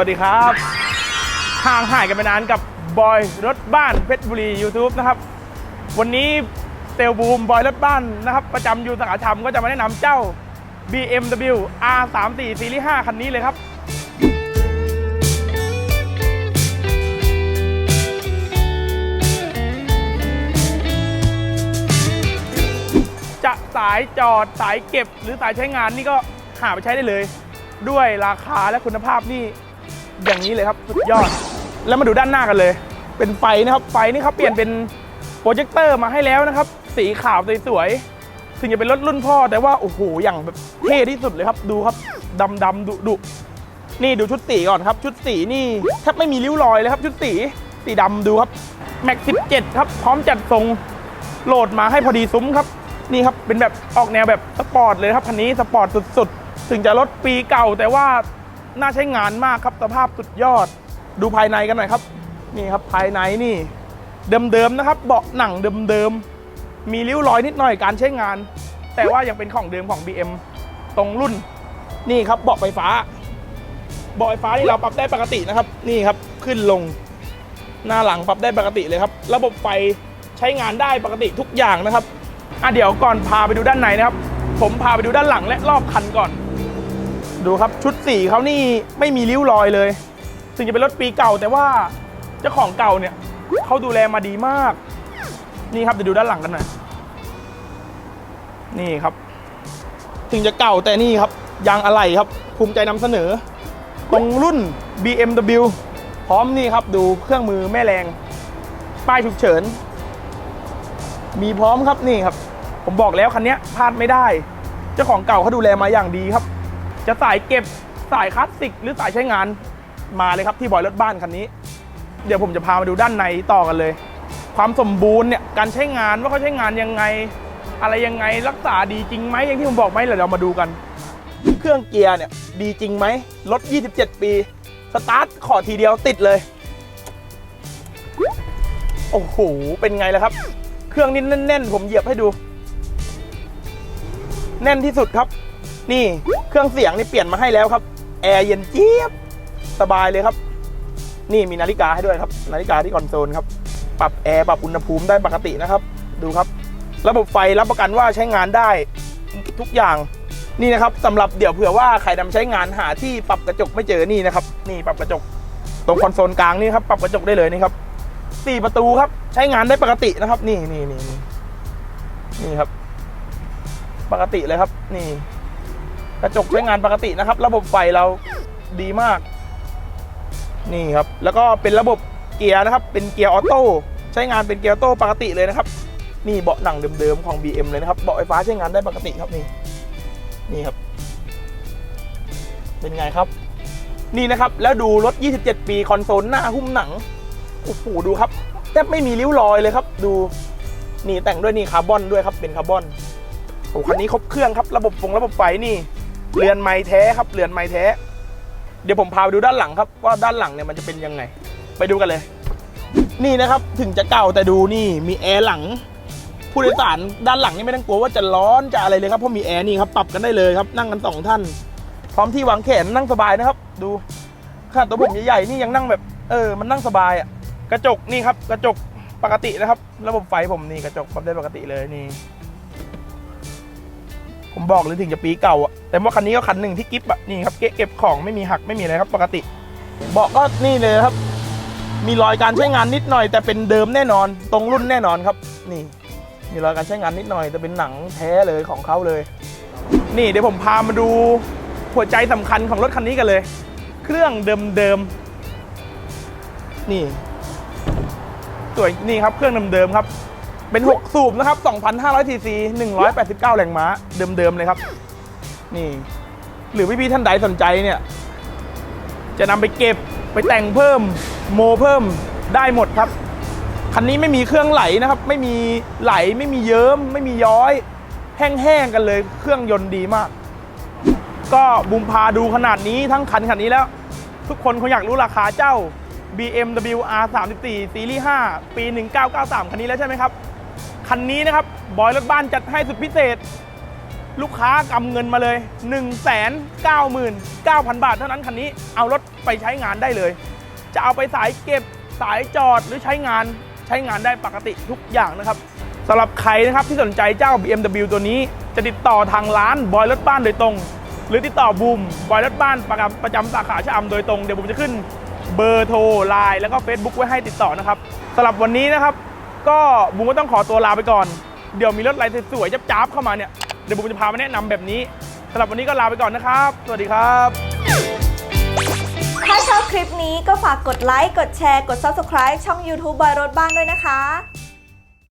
วัสดีครับห่างหายกันไปนานกับบอยรถบ้านเพชรบุรี YouTube นะครับ วันนี้เซลบูมบอยรถบ้านนะครับ ประจำอยู่สาขาธรรมก็จะมาแนะนำเจ้า BMW R34 ซีรีส์5คันนี้เลยครับจะสายจอดสายเก็บหรือสายใช้งานนี่ก็หาไปใช้ได้เลย ด้วยราคาและคุณภาพนี่ อย่างนี้เลยครับสุดยอด แล้วมาดูด้านหน้ากันเลย เป็นไฟนะครับ ไฟนี่เขาเปลี่ยนเป็นโปรเจคเตอร์มาให้แล้วนะครับ สีขาวสวยๆถึงจะเป็นรถรุ่นพ่อแต่ว่าโอ้โหอย่างแบบเท่ที่สุดเลยครับ ดูครับดำดำดุดุนี่ดูชุดสีก่อนครับ ชุดสีนี่แทบไม่มีริ้วรอยเลยครับ ชุดสีสีดำดูครับแม็ก17 ครับ พร้อมจัดทรงโหลดมาให้พอดีซุ้มครับ นี่ครับ เป็นแบบออกแนวแบบสปอร์ตเลยครับ คันนี้สปอร์ตสุดๆ ถึงจะรถปีเก่าแต่ว่า น่าใช้งานมากครับสภาพสุดยอด ดูภายในกันหน่อยครับ นี่ครับภายในนี่ เดิมๆนะครับ เบาะหนังเดิมๆ มีริ้วรอยนิดหน่อยการใช้งาน แต่ว่ายังเป็นของเดิมของ BM ตรงรุ่น นี่ครับเบาะไฟฟ้า เบาะไฟฟ้าที่เราปรับได้ปกตินะครับ นี่ครับขึ้นลง หน้าหลังปรับได้ปกติเลยครับ ระบบไฟใช้งานได้ปกติทุกอย่างนะครับอะเดี๋ยวก่อนพาไปดูด้านในนะครับ ผมพาไปดูด้านหลังและรอบคันก่อน ดูครับชุดสีเขานี่ไม่มีริ้วรอยเลย ถึงจะเป็นรถปีเก่าแต่ว่าเจ้าของเก่าเนี่ยเขาดูแลมาดีมาก นี่ครับเดี๋ยวดูด้านหลังกันหน่อยนี่ครับ ถึงจะเก่าแต่นี่ครับ ยางอะไหล่ครับ ภูมิใจนำเสนอ ตรงรุ่น BMW พร้อมนี่ครับดูเครื่องมือแม่แรง ป้ายฉุกเฉิน มีพร้อมครับนี่ครับ ผมบอกแล้วคันนี้พลาดไม่ได้ เจ้าของเก่าเขาดูแลมาอย่างดีครับ จะสายเก็บสายคลาสสิกหรือสายใช้งานมาเลยครับที่บอยรถบ้านคันนี้ เดี๋ยวผมจะพามาดูด้านในต่อกันเลย ความสมบูรณ์เนี่ยการใช้งานว่าเขาใช้งานยังไง อะไรยังไงรักษาดีจริงไหมอย่างที่ผมบอกไหมเดี๋ยวเรามาดูกัน เครื่องเกียร์เนี่ยดีจริงไหมรถ 27 ปีสตาร์ทขอทีเดียวติดเลย โอ้โห เป็นไงล่ะครับ เครื่องนี้แน่นๆ ผมเหยียบให้ดู แน่นที่สุดครับ นี่ เครื่องเสียงนี่เปลี่ยนมาให้แล้วครับ แอร์เย็นเจี๊ยบ สบายเลยครับ นี่มีนาฬิกาให้ด้วยครับ นาฬิกาที่คอนโซลครับ ปรับแอร์ปรับอุณหภูมิได้ปกตินะครับ ดูครับ ระบบไฟรับประกันว่าใช้งานได้ทุกอย่าง นี่นะครับสำหรับเดี๋ยวเผื่อว่าใครนำใช้งานหาที่ปรับกระจกไม่เจอนี่นะครับ นี่ปรับกระจก ตรงคอนโซลกลางนี่ครับ ปรับกระจกได้เลยนี่ครับสี่ประตูครับ ใช้งานได้ปกตินะครับ นี่นี่นี่นี่ครับ ปกติเลยครับ นี่ กระจกใช้งานปกตินะครับ ระบบไฟเราดีมาก นี่ครับ แล้วก็เป็นระบบเกียร์นะครับ เป็นเกียร์ออโต้ใช้งานเป็นเกียร์ออโต้ปกติเลยนะครับ นี่เบาะหนังเดิมๆของ BM เลยนะครับเบาะไฟฟ้าใช้งานได้ปกติครับนี่นี่ครับ เป็นไงครับ นี่นะครับ แล้วดูรถ 27 ปีคอนโซลหน้าหุ้มหนังโอ้โหดูครับแทบไม่มีริ้วรอยเลยครับ ดูนี่แต่งด้วยนี่คาร์บอนด้วยครับเป็นคาร์บอนโอ้คันนี้ครบเครื่องครับ ระบบฟงระบบไฟนี่ เรือนไม้แท้ครับเรือนไม้แท้ เดี๋ยวผมพาไปดูด้านหลังครับ ว่าด้านหลังเนี่ยมันจะเป็นยังไง ไปดูกันเลย นี่นะครับถึงจะเก่าแต่ดูนี่มีแอร์หลังผู้โดยสารด้านหลังนี่ไม่ต้องกลัวว่าจะร้อนจะอะไรเลยครับเพราะมีแอร์นี่ครับปรับกันได้เลยครับ นั่งกันสองท่าน พร้อมที่วางแขนนั่งสบายนะครับ ดูขนาดตัวผมใหญ่ๆนี่ยังนั่งแบบ เออ มันนั่งสบายอะกระจกนี่ครับ กระจกปกตินะครับ ระบบไฟผมนี่กระจกปรับได้ปกติเลยนี่ ผมบอกเลยถึงจะปีเก่าอะแต่ว่าคันนี้ก็คันหนึ่งที่กิฟต์อะนี่ครับเก็บเก็บของไม่มีหักไม่มีอะไรครับปกติเบาะก็นี่เลยครับ มีรอยการใช้งานนิดหน่อย แต่เป็นเดิมแน่นอน ตรงรุ่นแน่นอนครับ นี่ มีรอยการใช้งานนิดหน่อย แต่เป็นหนังแท้เลยของเขาเลย นี่เดี๋ยวผมพามาดูหัวใจสำคัญของรถคันนี้กันเลย เครื่องเดิมๆนี่สวยนี่ครับเครื่องเดิมๆครับ เป็น 6 สูบนะครับ 2,500 cc 189 แรงม้า เดิมๆเลยครับ นี่ หรือพี่ๆท่านใดสนใจเนี่ย จะนำไปเก็บไปแต่งเพิ่มโมเพิ่มได้หมดครับ คันนี้ไม่มีเครื่องไหลนะครับ ไม่มีไหลไม่มีเยิ้ม ไม่มีย้อย แห้งๆกันเลย เครื่องยนต์ดีมาก ก็บุมพาดูขนาดนี้ทั้งคันขนนี้แล้ว ทุกคนคงอยากรู้ราคาเจ้า BMW R34 ซีรีส์5ปี 1993 คันนี้แล้วใช่ไหมครับ คันนี้นะครับบอยรถบ้านจัดให้สุดพิเศษ ลูกค้ากำเงินมาเลย 1 9 9 0 0 0 บาท เท่านั้นคันนี้เอารถไปใช้งานได้เลย จะเอาไปสายเก็บสายจอดหรือใช้งานใช้งานได้ปกติทุกอย่างนะครับสำหรับใครนะครับที่สนใจเจ้า BMW ตัวนี้จะติดต่อทางร้านบอยรถบ้านโดยตรง หรือติดต่อบูมบอยรถบ้านประจำประจำสาขาชะอำโดยตรงเดี๋ยวผมจะขึ้นเบอร์โทรไลน์แล้วก็ Facebook ไว้ให้ติดต่อนะครับสำหรับวันนี้นะครับ ก็บุ้มก็ต้องขอตัวลาไปก่อน เดี๋ยวมีรถอะไรสวยๆจับๆเข้ามาเนี่ย เดี๋ยวบุ้มจะพามาแนะนำแบบนี้สำหรับวันนี้ก็ลาไปก่อนนะครับ สวัสดีครับ ถ้าชอบคลิปนี้ก็ฝากกดไลค์ กดแชร์ กด Subscribe ช่อง YouTube บอยรถบ้านด้วยนะคะ